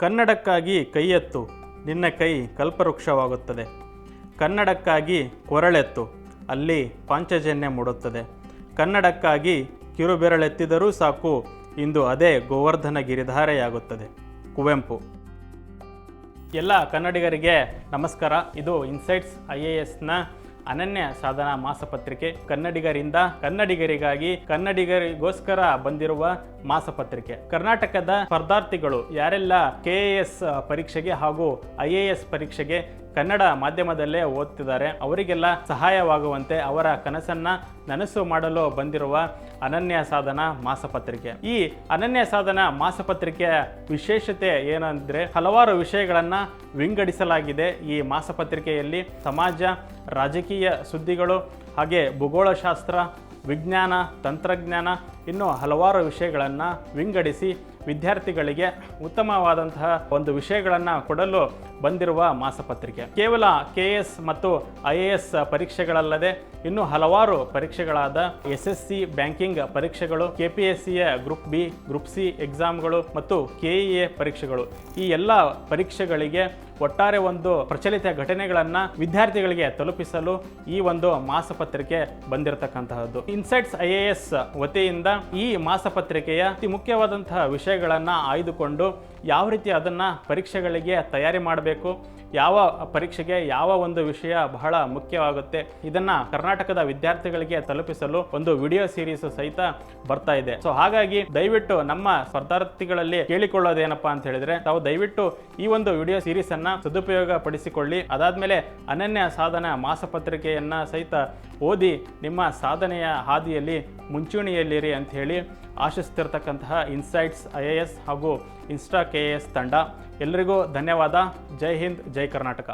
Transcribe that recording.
ಕನ್ನಡಕ್ಕಾಗಿ ಕೈ ಎತ್ತು ನಿನ್ನ ಕೈ ಕಲ್ಪವೃಕ್ಷವಾಗುತ್ತದೆ. ಕನ್ನಡಕ್ಕಾಗಿ ಕೊರಳೆತ್ತು, ಅಲ್ಲಿ ಪಾಂಚಜನ್ಯ ಮೂಡುತ್ತದೆ. ಕನ್ನಡಕ್ಕಾಗಿ ಕಿರುಬೆರಳೆತ್ತಿದರೂ ಸಾಕು, ಇಂದು ಅದೇ ಗೋವರ್ಧನ ಗಿರಿಧಾರೆಯಾಗುತ್ತದೆ ಕುವೆಂಪು. ಎಲ್ಲ ಕನ್ನಡಿಗರಿಗೆ ನಮಸ್ಕಾರ. ಇದು ಇನ್ಸೈಟ್ಸ್ ಐ ಎ ಎಸ್ನ ಅನನ್ಯ ಸಾಧನಾ ಮಾಸಪತ್ರಿಕೆ. ಕನ್ನಡಿಗರಿಂದ ಕನ್ನಡಿಗರಿಗಾಗಿ ಕನ್ನಡಿಗರಿಗೋಸ್ಕರ ಬಂದಿರುವ ಮಾಸಪತ್ರಿಕೆ. ಕರ್ನಾಟಕದ ಸ್ಪರ್ಧಾರ್ಥಿಗಳು ಯಾರೆಲ್ಲ ಕೆ ಎ ಎಸ್ ಪರೀಕ್ಷೆಗೆ ಹಾಗೂ ಐ ಎ ಎಸ್ ಪರೀಕ್ಷೆಗೆ ಕನ್ನಡ ಮಾಧ್ಯಮದಲ್ಲೇ ಓದ್ತಿದ್ದಾರೆ, ಅವರಿಗೆಲ್ಲ ಸಹಾಯವಾಗುವಂತೆ ಅವರ ಕನಸನ್ನ ನನಸು ಮಾಡಲು ಬಂದಿರುವ ಅನನ್ಯ ಸಾಧನ ಮಾಸಪತ್ರಿಕೆ. ಈ ಅನನ್ಯ ಸಾಧನ ಮಾಸಪತ್ರಿಕೆಯ ವಿಶೇಷತೆ ಏನಂದ್ರೆ ಹಲವಾರು ವಿಷಯಗಳನ್ನ ವಿಂಗಡಿಸಲಾಗಿದೆ ಈ ಮಾಸಪತ್ರಿಕೆಯಲ್ಲಿ. ಸಮಾಜ, ರಾಜಕೀಯ ಸುದ್ದಿಗಳು ಹಾಗೆ ಭೂಗೋಳಶಾಸ್ತ್ರ ವಿಜ್ಞಾನ, ತಂತ್ರಜ್ಞಾನ ಇನ್ನೂ ಹಲವಾರು ವಿಷಯಗಳನ್ನು ವಿಂಗಡಿಸಿ ವಿದ್ಯಾರ್ಥಿಗಳಿಗೆ ಉತ್ತಮವಾದಂತಹ ಒಂದು ವಿಷಯಗಳನ್ನು ಕೊಡಲು ಬಂದಿರುವ ಮಾಸಪತ್ರಿಕೆ. ಕೇವಲ ಕೆ ಎಸ್ ಮತ್ತು ಐ ಎ ಎಸ್ ಪರೀಕ್ಷೆಗಳಲ್ಲದೆ ಇನ್ನೂ ಹಲವಾರು ಪರೀಕ್ಷೆಗಳಾದ ಎಸ್ ಎಸ್ ಸಿ ಬ್ಯಾಂಕಿಂಗ್ ಪರೀಕ್ಷೆಗಳು ಕೆ ಪಿ ಎಸ್ ಸಿಯ ಗ್ರೂಪ್ ಬಿ, ಗ್ರೂಪ್ ಸಿ ಎಕ್ಸಾಮ್ಗಳು ಮತ್ತು ಕೆ ಇ ಎ ಪರೀಕ್ಷೆಗಳು. ಈ ಎಲ್ಲ ಪರೀಕ್ಷೆಗಳಿಗೆ ಒಟ್ಟಾರೆ ಒಂದು ಪ್ರಚಲಿತ ಘಟನೆಗಳನ್ನು ವಿದ್ಯಾರ್ಥಿಗಳಿಗೆ ತಲುಪಿಸಲು ಈ ಒಂದು ಮಾಸಪತ್ರಿಕೆ ಬಂದಿರತಕ್ಕಂತಹದ್ದು. ಇನ್ಸೈಟ್ಸ್ ಐ ಎ ಎಸ್ ವತಿಯಿಂದ ಈ ಮಾಸಪತ್ರಿಕೆಯ ಅತಿ ಮುಖ್ಯವಾದಂತಹ ವಿಷಯಗಳನ್ನು ಆಯ್ದುಕೊಂಡು ಯಾವ ರೀತಿ ಅದನ್ನು ಪರೀಕ್ಷೆಗಳಿಗೆ ತಯಾರಿ ಮಾಡಬೇಕು, ಯಾವ ಪರೀಕ್ಷೆಗೆ ಯಾವ ಒಂದು ವಿಷಯ ಬಹಳ ಮುಖ್ಯವಾಗುತ್ತೆ, ಇದನ್ನು ಕರ್ನಾಟಕದ ವಿದ್ಯಾರ್ಥಿಗಳಿಗೆ ತಲುಪಿಸಲು ಒಂದು ವಿಡಿಯೋ ಸೀರೀಸ್ ಸಹಿತ ಬರ್ತಾ ಇದೆ. ಸೊ ಹಾಗಾಗಿ ದಯವಿಟ್ಟು ನಮ್ಮ ಸ್ಪರ್ಧಾರ್ಥಿಗಳಲ್ಲಿ ಕೇಳಿಕೊಳ್ಳೋದೇನಪ್ಪ ಅಂತ ಹೇಳಿದ್ರೆ, ತಾವು ದಯವಿಟ್ಟು ಈ ಒಂದು ವಿಡಿಯೋ ಸೀರೀಸ್ ಅನ್ನ ಸದುಪಯೋಗ ಪಡಿಸಿಕೊಳ್ಳಿ ಅದಾದ್ಮೇಲೆ ಅನನ್ಯ ಸಾಧನ ಮಾಸಪತ್ರಿಕೆಯನ್ನ ಸಹಿತ ಓದಿ ನಿಮ್ಮ ಸಾಧನೆಯ ಹಾದಿಯಲ್ಲಿ ಮುಂಚೂಣಿಯಲ್ಲಿರಿ ಅಂತ ಹೇಳಿ ಆಶಿಸ್ತಿರ್ತಕ್ಕಂತಹ ಇನ್ಸೈಟ್ಸ್, ಐ ಎ ಎಸ್ ಹಾಗೂ ಇನ್ಸ್ಟಾ ಕೆ ಎ ಎಸ್ ತಂಡ. ಎಲ್ಲರಿಗೂ ಧನ್ಯವಾದ. ಜೈ ಹಿಂದ್, ಜೈ ಕರ್ನಾಟಕ.